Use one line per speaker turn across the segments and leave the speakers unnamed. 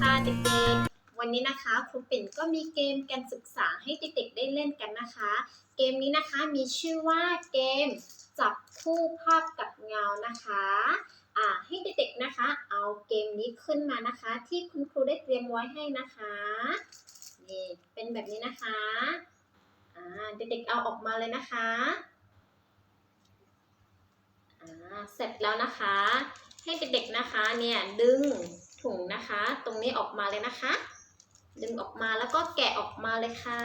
ค่ะเด็กๆ วันนี้นะคะครูปิ่นก็มีเกมการศึกษาให้เด็กๆได้เล่นกันนะคะ เกมนี้นะคะมีชื่อว่าเกมจับคู่ภาพกับเงานะคะอ่าให้เด็กๆนะคะ เอาเกมนี้ขึ้นมานะคะ ที่คุณครูได้เตรียมไว้ให้นะคะนี่เป็นแบบนี้นะคะอ่าเด็กๆเอาออกมาเลยนะคะอ่าเสร็จแล้วนะคะ ให้เด็กๆนะคะเนี่ยดึง ถุงนะคะ ตรงนี้ออกมาเลยนะคะ ดึงออกมาแล้วก็แกะออกมาเลยค่ะ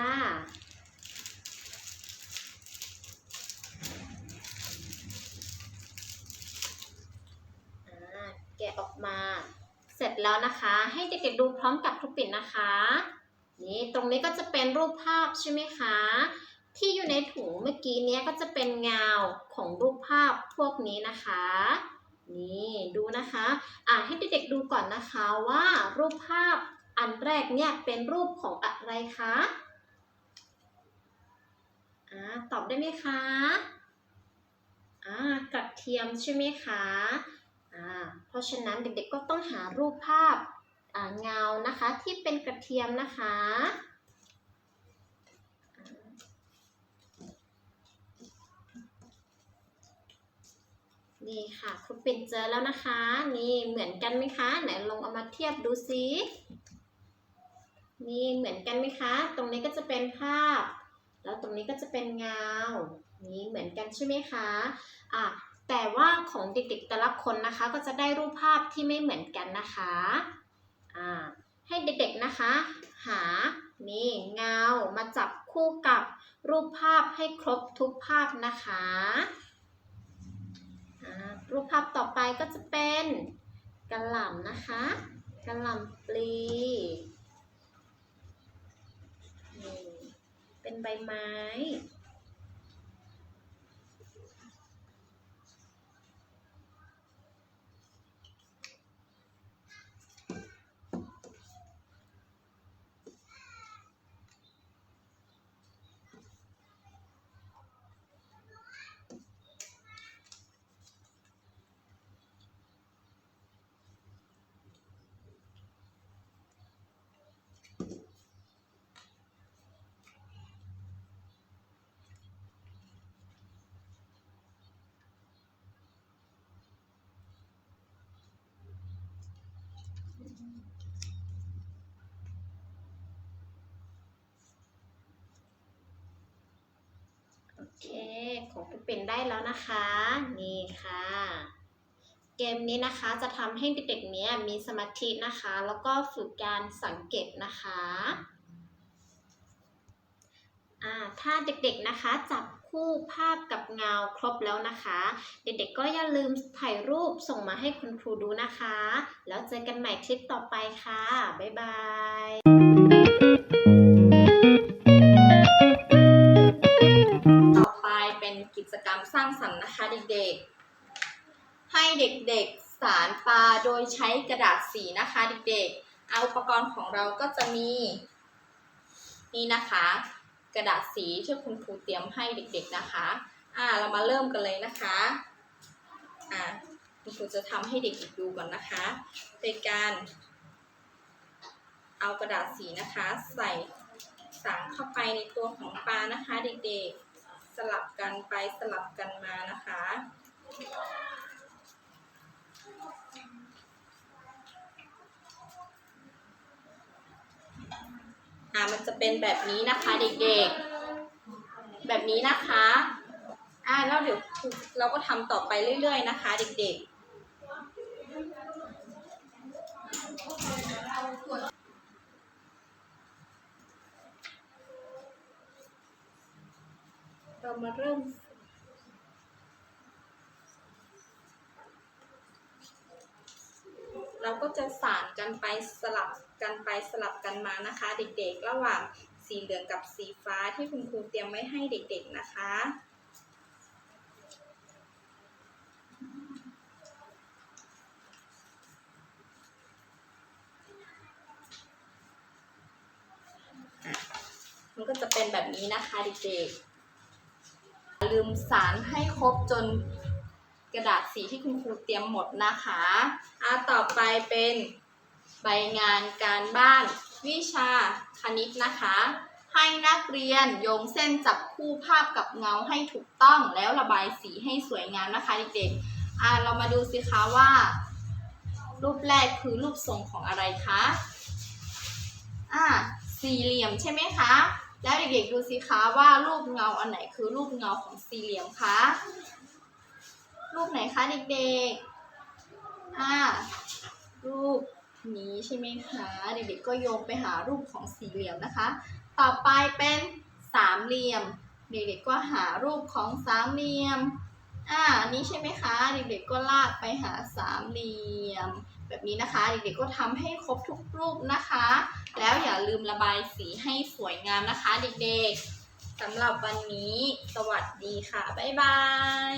แกะออกมา เสร็จแล้วนะคะ ให้เด็กๆดูพร้อมกับทุกปิ่นนะคะ นี่ตรงนี้ก็จะเป็นรูปภาพใช่ไหมคะ ที่อยู่ในถุงเมื่อกี้เนี้ยก็จะเป็นเงาของรูปภาพพวกนี้นะคะ นี่ดูนะคะอ่าให้เด็กๆดูก่อนนะคะว่ารูปภาพอันแรกเนี่ยเป็นรูปของอะไรคะอ่าตอบได้ไหมคะอ่ากระเทียมใช่ไหมคะอ่าเพราะฉะนั้นเด็กๆก็ต้องหารูปภาพอ่าเงานะคะที่เป็นกระเทียมนะคะ นี่ค่ะคุณเป็นเจอแล้วนะคะ นี่เหมือนกันไหมคะไหนลองเอามาเทียบดูซินี่เหมือนกันไหมคะ ตรงนี้ก็จะเป็นภาพ แล้วตรงนี้ก็จะเป็นเงา นี่เหมือนกันใช่ไหมคะอะแต่ว่าของเด็กๆแต่ละคนนะคะ ก็จะได้รูปภาพที่ไม่เหมือนกันนะคะอ่าให้เด็กๆนะคะ หา นี่เงา มาจับคู่กับรูปภาพให้ครบทุกภาพนะคะ รูปภาพต่อไปก็จะเป็นกระหล่ำนะคะกระหล่ำปลี เป็นใบไม้ โอเคของคุณเป็นได้แล้วนะคะ นี่ค่ะ เกมนี้นะคะจะทำให้เด็กๆเนี้ยมีสมาธินะคะ แล้วก็ฝึกการสังเกตนะคะ ถ้าเด็กๆนะคะจับคู่ภาพกับเงาครบแล้วนะคะ เด็กๆก็อย่าลืมถ่ายรูปส่งมาให้คุณครูดูนะคะ แล้วเจอกันใหม่คลิปต่อไปค่ะ บ๊ายบาย
ต่อไปเป็นกิจกรรมสร้างสรรค์นะคะเด็กๆ ให้เด็กๆ สารปลาโดยใช้กระดาษสีนะคะเด็กๆ เอาอุปกรณ์ของเราก็จะมี นี่นะคะ กระดาษสีที่คุณครูเตรียมให้เด็กๆนะคะอ่าเรามาเริ่มกันเลยนะคะอ่าคุณครูจะทำให้เด็กๆดูก่อนนะคะโดยการเอากระดาษสีนะคะ ใส่สารเข้าไปในตัวของปลานะคะ เด็กๆสลับกันไปสลับกันมานะคะ อ่ามันจะเป็นแบบนี้นะคะเด็กๆ แบบนี้นะคะอ่าแล้วเดี๋ยวเราก็ทำต่อไปเรื่อยๆนะคะ เด็กๆเรามาเริ่ม เราก็ จะสานกันไปสลับกันไปสลับกันมานะคะ เด็กๆ ระหว่างสีเหลืองกับสีฟ้าที่คุณครูเตรียมไว้ให้เด็กๆนะคะมันก็จะเป็นแบบนี้นะคะเด็กๆลืมสารให้ครบจนกระดาษสีที่คุณครูเตรียมหมดนะคะอ่า ไปเป็น ใบงานการบ้าน วิชาคณิตนะคะ ให้นักเรียนโยงเส้นจับคู่ภาพกับเงาให้ถูกต้องแล้วระบายสีให้สวยงามนะคะเด็กๆอ่าเรามาดูสิคะว่า รูปแรกคือรูปทรงของอะไรคะอ่าสี่เหลี่ยมใช่ไหมคะแล้วเด็กๆดูสิคะว่ารูปเงาอันไหนคือรูปเงาของสี่เหลี่ยมคะ รูปไหนคะเด็กๆ อ่ารูปนี้ใช่ไหมคะเด็กๆก็โยงไปหารูปของสี่เหลี่ยมนะคะ ต่อไปเป็นสามเหลี่ยม เด็กๆก็หารูปของสามเหลี่ยมอ่านนี้ใช่ไหมคะเด็กๆก็ลากไปหาสามเหลี่ยม แบบนี้นะคะเด็กๆก็ทำให้ครบทุกรูปนะคะ แล้วอย่าลืมระบายสีให้สวยงามนะคะ เด็กๆสำหรับวันนี้ สวัสดีค่ะ บ๊ายบาย